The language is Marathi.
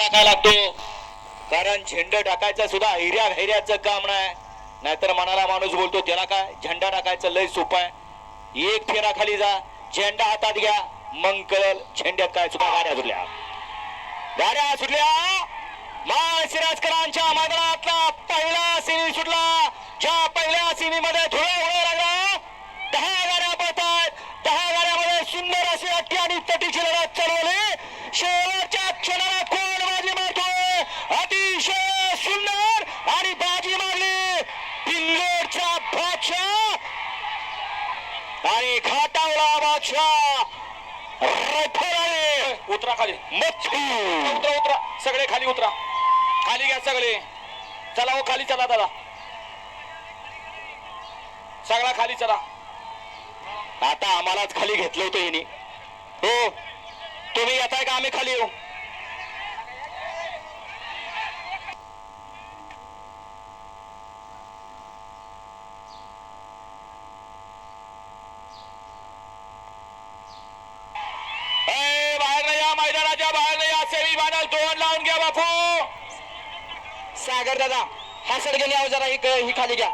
टाकायला लागतो. कारण झेंडा टाकायचं सुद्धा हिऱ्या हिऱ्याचं काम नाही. नाहीतर मनाला माणूस बोलतो त्याला काय? झेंडा टाकायचं लय सोपं आहे. एक फेरा खाली जा झेंडा हातात घ्या. मग कळेल झेंड्यात काय सुद्धा गाड्या सुटल्या. गाड्या सुटल्या. माळशिराजकरांच्या मैदानातला पहिला सिनी सुटला. ज्या पहिल्या सिनी मध्ये धुळा होऊ लागला दहा गाड्या पळतात दहा गाड्यामध्ये सुंदर अशी अट्टी आणि तटीची लढत चालवली आणि खाटावला बादशाह उतरा खाली. मच्छू उतरा उतरा. सगळे खाली उतरा. खाली घ्या सगळे. चला हो खाली चला दादा. सगळा खाली चला. आता आम्हालाच खाली घेतलं होतं हिने. हो. तुम्ही येताय का? आम्ही खाली येऊ. या दोन लावून घ्या बापू. सागर दादा हा सडगेने जरा ही खाली घ्या.